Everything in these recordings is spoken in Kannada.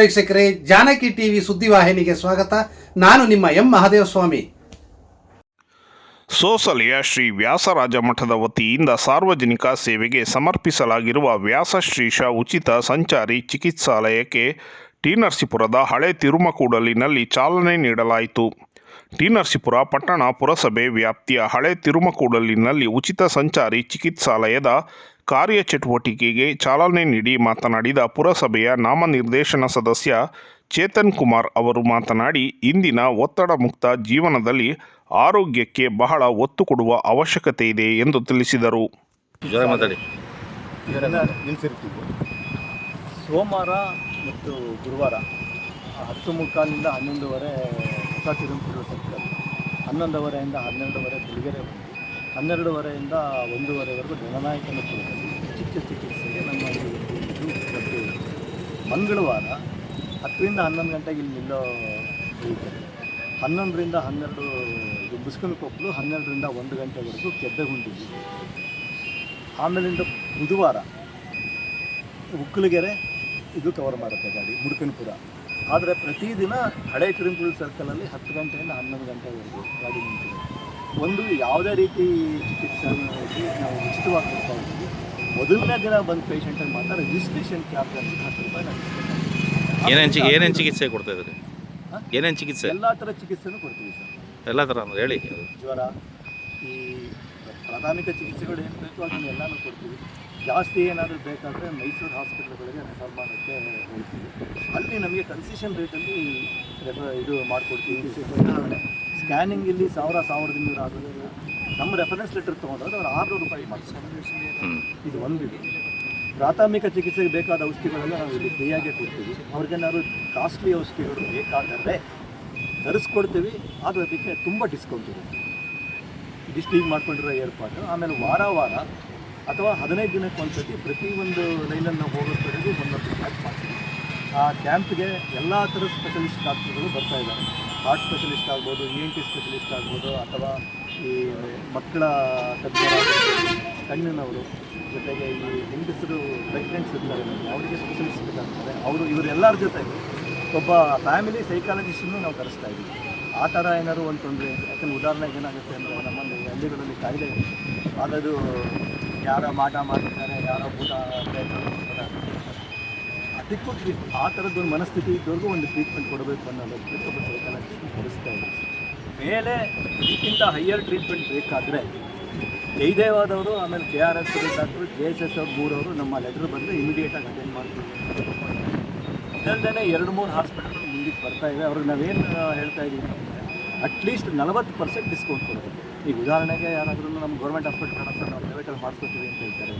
ವೀಕ್ಷಕರೇ, ಜಾನಕಿ ಟಿವಿ ಸುದ್ದಿವಾಹಿನಿಗೆ ಸ್ವಾಗತ. ನಾನು ನಿಮ್ಮ ಎಂ ಮಹಾದೇವಸ್ವಾಮಿ. ಸೋಸಲೆಯ ಶ್ರೀ ವ್ಯಾಸರಾಜ ಮಠದ ವತಿಯಿಂದ ಸಾರ್ವಜನಿಕ ಸೇವೆಗೆ ಸಮರ್ಪಿಸಲಾಗಿರುವ ವ್ಯಾಸಶ್ರೀಷ ಉಚಿತ ಸಂಚಾರಿ ಚಿಕಿತ್ಸಾಲಯಕ್ಕೆ ಟಿ ನರಸೀಪುರದ ಹಳೆ ತಿರುಮಕೂಡಲಿನಲ್ಲಿ ಚಾಲನೆ ನೀಡಲಾಯಿತು. ಟಿ ನರಸೀಪುರ ಪಟ್ಟಣ ಪುರಸಭೆ ವ್ಯಾಪ್ತಿಯ ಹಳೆ ತಿರುಮಕೂಡಲಿನಲ್ಲಿ ಉಚಿತ ಸಂಚಾರಿ ಚಿಕಿತ್ಸಾಲಯದ ಕಾರ್ಯಚಟುವಟಿಕೆಗೆ ಚಾಲನೆ ನೀಡಿ ಮಾತನಾಡಿದ ಪುರಸಭೆಯ ನಾಮನಿರ್ದೇಶನ ಸದಸ್ಯ ಚೇತನ್ ಕುಮಾರ್ ಅವರು ಮಾತನಾಡಿ ಇಂದಿನ ಒತ್ತಡ ಮುಕ್ತ ಜೀವನದಲ್ಲಿ ಆರೋಗ್ಯಕ್ಕೆ ಬಹಳ ಒತ್ತು ಕೊಡುವ ಅವಶ್ಯಕತೆ ಇದೆ ಎಂದು ತಿಳಿಸಿದರು. ಸೋಮವಾರ ಮತ್ತು ಗುರುವಾರ ಹತ್ತು ಮುಕ್ಕಾಲಿಂದ ಹನ್ನೊಂದುವರೆ ಹೊಸ ತಿರುಮುರು ಸರ್ಕಲ್ ಹನ್ನೊಂದುವರೆಯಿಂದ ಹನ್ನೆರಡುವರೆ ಬಿಳಿಗೆರೆ ಬಂದು ಹನ್ನೆರಡುವರೆಯಿಂದ ಒಂದೂವರೆವರೆಗೂ ಜನನಾಯಕನಪುರದಲ್ಲಿ ಚಿಕ್ಕ ಚಿಕಿತ್ಸೆಗೆ ನಮ್ಮ ಇದು. ಮಂಗಳವಾರ ಹತ್ತರಿಂದ ಹನ್ನೊಂದು ಗಂಟೆಗೆ ಇಲ್ಲಿ ನಿಲ್ಲೋ ವೆಹಿಕಲ್ ಹನ್ನೊಂದರಿಂದ ಹನ್ನೆರಡು ಇದು ಮುಸ್ಕನಕೊಪ್ಪಲು ಹನ್ನೆರಡರಿಂದ ಒಂದು ಗಂಟೆವರೆಗೂ ಕೆದ್ದಗುಂಡಿಗೆ. ಆಮೇಲಿಂದ ಬುಧವಾರ ಉಕ್ಕಲಗೆರೆ ಇದು ಕವರ್ ಮಾಡುತ್ತೆ ಗಾಡಿ, ಮುಡ್ಕನಪುರ. ಆದರೆ ಪ್ರತಿದಿನ ಹಳೆ ತಿರುಮುಳಿ ಸರ್ಕಲಲ್ಲಿ ಹತ್ತು ಗಂಟೆಯಿಂದ ಹನ್ನೊಂದು ಗಂಟೆವರೆಗೂ ಗಾಡಿ ನಿಂತಿದೆ. ಒಂದು ಯಾವುದೇ ರೀತಿ ಚಿಕಿತ್ಸೆ ನಾವು ಉಚಿತವಾಗಿ ಕೊಡ್ತಾ ಇದ್ದೀವಿ. ಮೊದಲನೇ ದಿನ ಬಂದ ಪೇಷಂಟಿಗೆ ಮಾತ್ರ ರಿಜಿಸ್ಟ್ರೇಷನ್ ಚಾರ್ಜ್ ಅಂತ ಹತ್ತು ರೂಪಾಯಿ ನಾವು ಏನೇನು ಏನೇನು ಚಿಕಿತ್ಸೆ ಕೊಡ್ತಾ ಇದ್ದೀರಿ? ಏನೇನು ಚಿಕಿತ್ಸೆ? ಎಲ್ಲ ಥರ ಚಿಕಿತ್ಸೆನೂ ಕೊಡ್ತೀವಿ ಸರ್. ಎಲ್ಲ ಥರ ಅಂದ್ರೆ ಹೇಳಿ. ಜ್ವರ ಈ ಪ್ರಾಥಮಿಕ ಚಿಕಿತ್ಸೆಗಳು ಏನು ಬೇಕು ಅದನ್ನು ಎಲ್ಲನೂ ಕೊಡ್ತೀವಿ. ಜಾಸ್ತಿ ಏನಾದರೂ ಬೇಕಾದರೆ ಮೈಸೂರು ಹಾಸ್ಪಿಟ್ಲ್ಗಳಿಗೆ ರೆಫರ್ ಮಾಡೋಕ್ಕೆ ಹೇಳ್ತೀವಿ ಅಲ್ಲಿ ನಮಗೆ ಕನ್ಸಿಷನ್ ರೇಟಲ್ಲಿ ರೆಫರ್ ಇದು ಮಾಡಿಕೊಡ್ತೀವಿ. ಸ್ಕ್ಯಾನಿಂಗ್ ಇಲ್ಲಿ ಸಾವಿರ ಸಾವಿರದ ಇನ್ನೂರು ಆಗೋದು ನಮ್ಮ ರೆಫರೆನ್ಸ್ ಲೆಟರ್ ತೊಗೊಂಡ್ರೆ ಅವ್ರು ಆರುನೂರು ರೂಪಾಯಿ ಮಾಡ್ತಾರೆ ಇದು ಒಂದು ಪ್ರಾಥಮಿಕ ಚಿಕಿತ್ಸೆಗೆ ಬೇಕಾದ ಔಷಧಿಗಳನ್ನ ನಾವು ಇಲ್ಲಿ ಫ್ರೀಯಾಗೇ ಕೊಡ್ತೀವಿ. ಅವ್ರಿಗೇನಾದ್ರು ಕಾಸ್ಟ್ಲಿ ಔಷಧಿಗಳು ಬೇಕಾದರೆ ತರಿಸ್ಕೊಡ್ತೀವಿ. ಆದರೆ ಅದಕ್ಕೆ ತುಂಬ ಡಿಸ್ಕೌಂಟ್ ಇರುತ್ತೆ. ಈಗ ಮಾಡ್ಕೊಂಡಿರೋ ಏರ್ಪಾಟು. ಆಮೇಲೆ ವಾರ ವಾರ ಅಥವಾ ಹದಿನೈದು ದಿನಕ್ಕೆ ಒಂದು ಸತಿ ಪ್ರತಿಯೊಂದು ಲೈನನ್ನು ಹೋಗೋ ಕಡೆಗೂ ಒಂದೊಂದು ಕ್ಯಾಂಪ್ ಮಾಡ್ತೀವಿ. ಆ ಕ್ಯಾಂಪ್ಗೆ ಎಲ್ಲ ಥರದ ಸ್ಪೆಷಲಿಸ್ಟ್ ಡಾಕ್ಟರ್ಗಳು ಬರ್ತಾ ಇದ್ದಾರೆ. ಹಾರ್ಟ್ ಸ್ಪೆಷಲಿಸ್ಟ್ ಆಗ್ಬೋದು ಇ ಎನ್ ಟಿ ಸ್ಪೆಷಲಿಸ್ಟ್ ಆಗ್ಬೋದು, ಅಥವಾ ಈ ಮಕ್ಕಳ ತಜ್ಞರಾಗ್ಬೋದು, ಕಣ್ಣಿನವರು, ಜೊತೆಗೆ ಈ ಹೆಂಗಸರು ಪ್ರೆಗ್ನೆಂಟ್ಸ್ ಇರ್ತಾರೆ, ಅವರಿಗೆ ಸ್ಪೆಷಲಿಸ್ಟ್ ಬೇಕಾಗ್ತಾರೆ ಅವರು ಇವರೆಲ್ಲರ ಜೊತೆಗೆ ಒಬ್ಬ ಫ್ಯಾಮಿಲಿ ಸೈಕಾಲಜಿಸ್ಟನ್ನು ನಾವು ಕರೆಸ್ತಾ ಇದ್ದೀವಿ. ಆ ಥರ ಏನಾದ್ರು ಒಂದು ತೊಂದರೆ, ಯಾಕಂದ್ರೆ ಉದಾಹರಣೆಗೆ ಏನಾಗುತ್ತೆ ಅಂದರೆ ನಮ್ಮಲ್ಲಿ ಹಳ್ಳಿಗಳಲ್ಲಿ ಕಾಯಿಲೆ ಅದದು ಯಾರೋ ಮಾಟ ಮಾಡ್ತಿದ್ದಾರೆ, ಯಾರೋ ಊಟ ಆ ಅದಕ್ಕೂ ಟ್ರೀಟ್ ಆ ಥರದ್ದೊಂದು ಮನಸ್ಥಿತಿ ಇದ್ದವ್ರಿಗೂ ಒಂದು ಟ್ರೀಟ್ಮೆಂಟ್ ಕೊಡಬೇಕು ಅನ್ನೋದಕ್ಕೆ ಒಬ್ಬ ಸೈಕಾಲಜಿಸ್ಟ್ ಕೊಡಿಸ್ತಾ ಇದೆ ಮೇಲೆ ಇದಕ್ಕಿಂತ ಹೈಯರ್ ಟ್ರೀಟ್ಮೆಂಟ್ ಬೇಕಾದರೆ ಜೈದೇವಾದವರು ಆಮೇಲೆ K R S doctor J S S ಅವ್ರು ಮೂರವರು ನಮ್ಮ ಲೆಟ್ರ್ ಬಂದು ಇಮಿಡಿಯೇಟಾಗಿ ಅಟೆಂಡ್ ಮಾಡ್ತೀವಿ. ಇದಲ್ಲದೆ ಎರಡು ಮೂರು ಹಾಸ್ಪಿಟಲ್ ಮುಂದಕ್ಕೆ ಬರ್ತಾ ಇವೆ. ಅವ್ರಿಗೆ ನಾವೇನು ಹೇಳ್ತಾ ಇದ್ದೀವಿ ಅಟ್ಲೀಸ್ಟ್ ನಲವತ್ತು ಪರ್ಸೆಂಟ್ ಡಿಸ್ಕೌಂಟ್ ಕೊಡಬೇಕು. ಈಗ ಉದಾಹರಣೆಗೆ ಯಾರಾದರೂ ನಮ್ಮ ಗೌರ್ಮೆಂಟ್ ಹಾಸ್ಪಿಟಲ್ ಸರ್ ನಾವು ಪ್ರೈವೇಟಲ್ಲಿ ಮಾಡಿಸ್ಕೊತೀವಿ ಅಂತ ಹೇಳ್ತಾರೆ.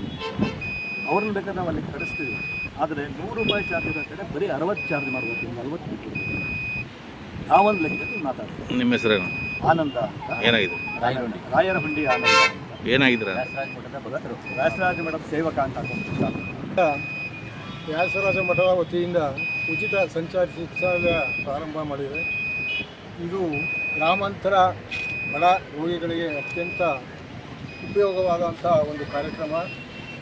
ಅವ್ರನ್ನ ಬೇಕಾದ್ರೆ ನಾವು ಅಲ್ಲಿ ಕಳಿಸ್ತೀವಿ. ಆದರೆ ನೂರು ರೂಪಾಯಿ ಚಾರ್ಜ್ ಇರೋ ಕಡೆ ಬರೀ ಅರವತ್ತು ಚಾರ್ಜ್ ಮಾಡ್ಬೋದು ನಿಮ್ಗೆ ನಲ್ವತ್ತು ಬಿಟ್ಟು. ಆ ಒಂದು ಲೆಕ್ಕದಲ್ಲಿ ಮಾತಾಡ್ತೀವಿ. ನಿಮ್ಮ ಹೆಸರೇನು? ಆನಂದ. ಏನಾಗಿದೆ? ರಾಯರಹುಂಡಿ. ರಾಯರಹುಂಡಿ ಆನಂದ ಏನಾಗಿದ್ರೆ ವ್ಯಾಸರಾಜ ಮಠದ ಸೇವಕ ಅಂತ ವ್ಯಾಸರಾಜ ಮಠದ ವತಿಯಿಂದ ಉಚಿತ ಸಂಚಾರಿ ಚಿಕಿತ್ಸಾಲಯ ಪ್ರಾರಂಭ ಮಾಡಿದೆ. ಇದು ಗ್ರಾಮಾಂತರ ಬಡ ರೋಗಿಗಳಿಗೆ ಅತ್ಯಂತ ಉಪಯೋಗವಾದಂಥ ಒಂದು ಕಾರ್ಯಕ್ರಮ.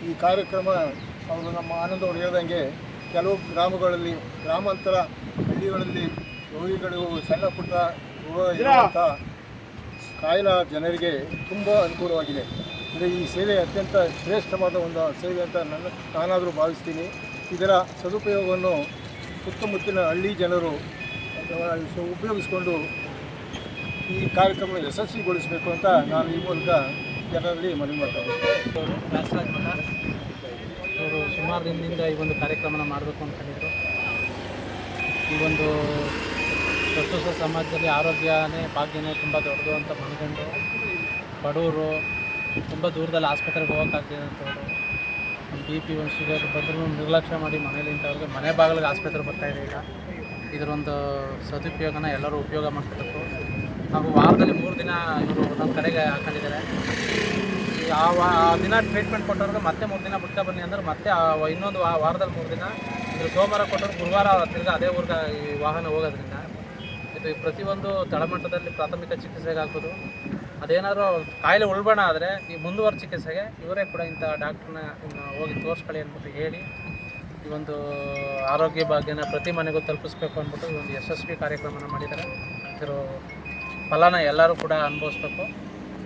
ಈ ಕಾರ್ಯಕ್ರಮ ಅವರು ನಮ್ಮ ಆನಂದ ಹೇಳ್ದಂಗೆ ಕೆಲವು ಗ್ರಾಮಗಳಲ್ಲಿ, ಗ್ರಾಮಾಂತರ ಹಳ್ಳಿಗಳಲ್ಲಿ ರೋಗಿಗಳು ಸಣ್ಣ ಪುಟ್ಟ ರೋಗ ಇರುವಂಥ ಕಾಯಿಲ ಜನರಿಗೆ ತುಂಬ ಅನುಕೂಲವಾಗಿದೆ. ಅಂದರೆ ಈ ಸೇವೆ ಅತ್ಯಂತ ಶ್ರೇಷ್ಠವಾದ ಒಂದು ಸೇವೆ ಅಂತ ನನ್ನ ನಾನಾದರೂ ಭಾವಿಸ್ತೀನಿ. ಇದರ ಸದುಪಯೋಗವನ್ನು ಸುತ್ತಮುತ್ತಲಿನ ಹಳ್ಳಿ ಜನರು ಉಪಯೋಗಿಸಿಕೊಂಡು ಈ ಕಾರ್ಯಕ್ರಮ ಯಶಸ್ವಿಗೊಳಿಸಬೇಕು ಅಂತ ನಾನು ಈ ಮೂಲಕ ಜನರಲ್ಲಿ ಮನವಿ ಮಾಡ್ತೇನೆ ವ್ಯಾಸರಾಜ್ ಇವರು ಸುಮಾರು ದಿನದಿಂದ ಈ ಒಂದು ಕಾರ್ಯಕ್ರಮನ ಮಾಡಬೇಕು ಅಂದ್ಕೊಂಡಿದ್ರು ಈ ಒಂದು ಪ್ರಸ್ತುತ ಸಮಾಜದಲ್ಲಿ ಆರೋಗ್ಯನೇ, ಭಾಗ್ಯನೇ ತುಂಬ ದೊಡ್ಡದು ಅಂತ ಮನಗಂಡು ಬಡವರು ತುಂಬ ದೂರದಲ್ಲಿ ಆಸ್ಪತ್ರೆಗೆ ಹೋಗೋಕ್ಕಾಗ್ತಿದೆ ಅಂತವರು ಬಿ ಪಿ ಒಂದು ಶುಗರ್ ಬಂದರೂ ನಿರ್ಲಕ್ಷ್ಯ ಮಾಡಿ ಮನೇಲಿ ಇಂಥವ್ರಿಗೆ ಮನೆ ಬಾಗಿಲಿಗೆ ಆಸ್ಪತ್ರೆ ಬರ್ತಾಯಿದೆ ಈಗ. ಇದರೊಂದು ಸದುಪಯೋಗನ ಎಲ್ಲರೂ ಉಪಯೋಗ ಮಾಡ್ಕೋಬೇಕು ಹಾಗೂ ವಾರದಲ್ಲಿ ಮೂರು ದಿನ ಇವರು ನಮ್ಮ ಕಡೆಗೆ ಹಾಕೊಂಡಿದ್ದಾರೆ. ಆ ವಾ ದಿನ ಟ್ರೀಟ್ಮೆಂಟ್ ಕೊಟ್ಟವ್ರಿಗೆ ಮತ್ತೆ ಮೂರು ದಿನ ಬಿಡ್ತಾ ಬನ್ನಿ ಅಂದ್ರೆ ಮತ್ತೆ ಇನ್ನೊಂದು ವಾರದಲ್ಲಿ ಮೂರು ದಿನ ಇದು ಸೋಮವಾರ ಕೊಟ್ಟವ್ರು ಗುರುವಾರ ತಿರ್ಗಿ ಅದೇ ಊರಿಗೆ ಈ ವಾಹನ ಹೋಗೋದ್ರಿಂದ. ಇದು ಪ್ರತಿಯೊಂದು ತಳಮಟ್ಟದಲ್ಲಿ ಪ್ರಾಥಮಿಕ ಚಿಕಿತ್ಸೆಗೆ ಹಾಕೋದು. ಅದೇನಾದರೂ ಕಾಯಿಲೆ ಉಳ್ಬಣ ಆದರೆ ಈ ಮುಂದುವರೆದ ಚಿಕಿತ್ಸೆಗೆ ಇವರೇ ಕೂಡ ಇಂಥ ಡಾಕ್ಟ್ರನ್ನ ಹೋಗಿ ತೋರಿಸ್ಕೊಳ್ಳಿ ಅಂದ್ಬಿಟ್ಟು ಹೇಳಿ ಈ ಒಂದು ಆರೋಗ್ಯ ಭಾಗ್ಯನ ಪ್ರತಿ ಮನೆಗೂ ತಲುಪಿಸ್ಬೇಕು ಅಂದ್ಬಿಟ್ಟು ಈ ಒಂದು ಯಶಸ್ವಿ ಕಾರ್ಯಕ್ರಮನ ಮಾಡಿದ್ದಾರೆ. ಇದರ ಫಲನ ಎಲ್ಲರೂ ಕೂಡ ಅನುಭವಿಸ್ಬೇಕು.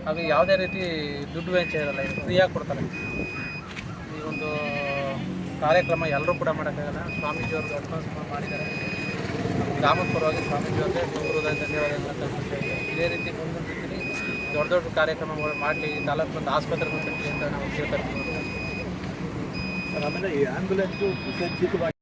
ಹಾಗೆ ಯಾವುದೇ ರೀತಿ ದುಡ್ಡು ವೆಂಚ ಇರಲ್ಲ, ಇದು ಫ್ರೀಯಾಗಿ ಕೊಡ್ತಾರೆ. ಈ ಒಂದು ಕಾರ್ಯಕ್ರಮ ಎಲ್ಲರೂ ಕೂಡ ಮಾಡೋಕ್ಕಾಗಲ್ಲ. ಸ್ವಾಮೀಜಿಯವ್ರಿಗೆ ಅಡ್ವಾನ್ಸ್ ಮಾಡಿದ್ದಾರೆ. ಗ್ರಾಮದ ಪರವಾಗಿ ಸ್ವಾಮೀಜಿಯವ್ರಿಗೆ ಹೃದಯ ಧನ್ಯವಾದಗಳನ್ನ ಇದೇ ರೀತಿ ಮುಂದಿನ ರೀತಿಯಲ್ಲಿ ದೊಡ್ಡ ದೊಡ್ಡ ಕಾರ್ಯಕ್ರಮಗಳು ಮಾಡಲಿ ತಾಲೂಕು ಒಂದು ಆಸ್ಪತ್ರೆ ಕಟ್ಟಲಿ ಅಂತ ನಾವು ಕೇಳ್ತಾ ಇರ್ತೀವಿ. ಆಮೇಲೆ ಈ ಆ್ಯಂಬುಲೆನ್ಸು